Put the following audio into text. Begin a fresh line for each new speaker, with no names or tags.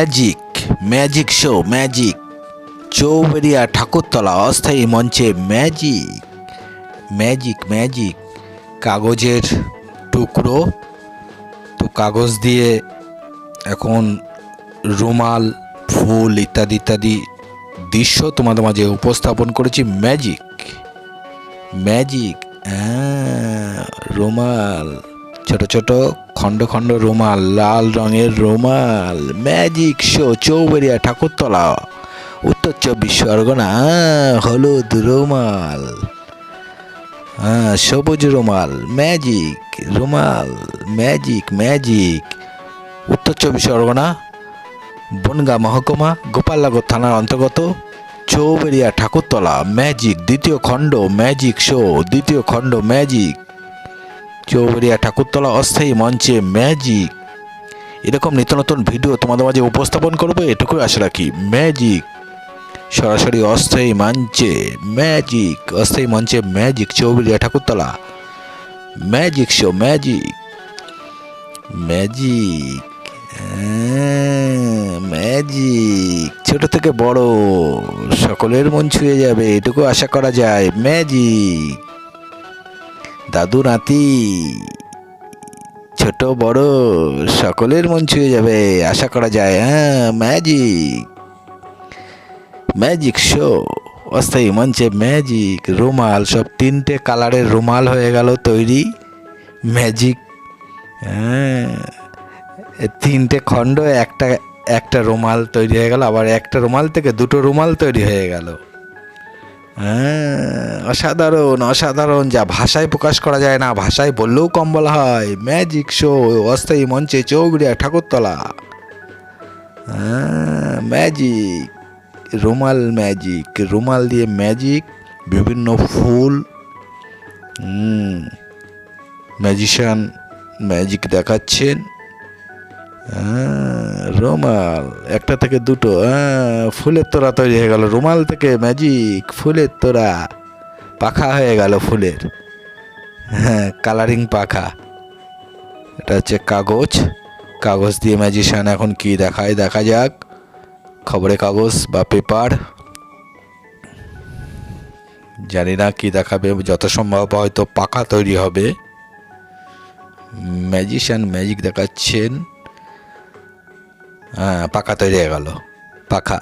Magic magic show magic Choubaria Thakurtala, অস্থায়ী মঞ্চে magic magic magic কাগজের টুকরো, তো কাগজ দিয়ে এখন রুমাল, ফুল ইত্যাদি ইত্যাদি দৃশ্য তোমাদের মাঝে উপস্থাপন করেছি ম্যাজিক ম্যাজিক রুমাল, ছোট ছোট খণ্ড খণ্ড রুমাল, লাল রঙের রুমাল ম্যাজিক শো চৌবেরিয়া ঠাকুরতলা, উত্তর চব্বিশ পরগনা, হলুদ রুমাল হ্যাঁ সবুজ রুমাল ম্যাজিক রুমাল ম্যাজিক ম্যাজিক উত্তর চব্বিশ পরগনা, বনগা মহকুমা, গোপালনগর থানার অন্তর্গত চৌবেরিয়া ঠাকুরতলা ম্যাজিক দ্বিতীয় খণ্ড ম্যাজিক শো দ্বিতীয় খণ্ড ম্যাজিক চৌবেরিয়া ঠাকুরতলা অস্থায়ী মঞ্চে ম্যাজিক। এরকম নিত্য নতুন ভিডিও তোমাদের মাঝে উপস্থাপন করব এটুকুই আশা রাখি। ম্যাজিক। সরাসরি অস্থায়ী মঞ্চে ম্যাজিক। অস্থায়ী মঞ্চে magic Choubaria Thakurtala. Magic show magic. Magic. হ্যাঁ, ম্যাজিক। ছোট থেকে বড়। সকলের মন ছুঁয়ে যাবে এটুকু আশা করা যায়। ম্যাজিক। দাদু নাতি, ছোট বড়, সকলের মন ছুঁয়ে যাবে, আশা করা যায় হ্যাঁ ম্যাজিক ম্যাজিক শো অস্থায়ী মঞ্চে ম্যাজিক রুমাল, সব তিনটে কালারের রুমাল হয়ে গেল তৈরি ম্যাজিক হ্যাঁ তিনটে খণ্ড, একটা একটা রুমাল তৈরি হয়ে গেল, আবার একটা রুমাল থেকে দুটো রুমাল তৈরি হয়ে গেল। হ্যাঁ অসাধারণ অসাধারণ। যা ভাষায় প্রকাশ করা যায় না, ভাষায় বললেও কম বলা হয়। ম্যাজিক শো, অস্থায়ী মঞ্চে চৌগড়িয়া ঠাকুরতলা। হ্যাঁ ম্যাজিক, রুমাল ম্যাজিক। রুমাল দিয়ে ম্যাজিক, বিভিন্ন ফুল। ম্যাজিশিয়ান ম্যাজিক দেখাচ্ছেন। রুমাল, একটা থেকে দুটো হ্যাঁ ফুলের তোড়া তৈরি হয়ে গেল, রুমাল থেকে ম্যাজিক ফুলের তোড়া, পাখা হয়ে গেল ফুলের হ্যাঁ কালারিং পাখা, এটা হচ্ছে কাগজ কাগজ দিয়ে ম্যাজিশিয়ান এখন কি দেখায়, দেখা যাক খবরের কাগজ বা পেপার জানি না কি দেখাবে, যত সম্ভব হয়তো পাখা তৈরি হবে ম্যাজিশিয়ান ম্যাজিক দেখাচ্ছেন হ্যাঁ পাখা তৈরি হয়ে গেল। পাখা।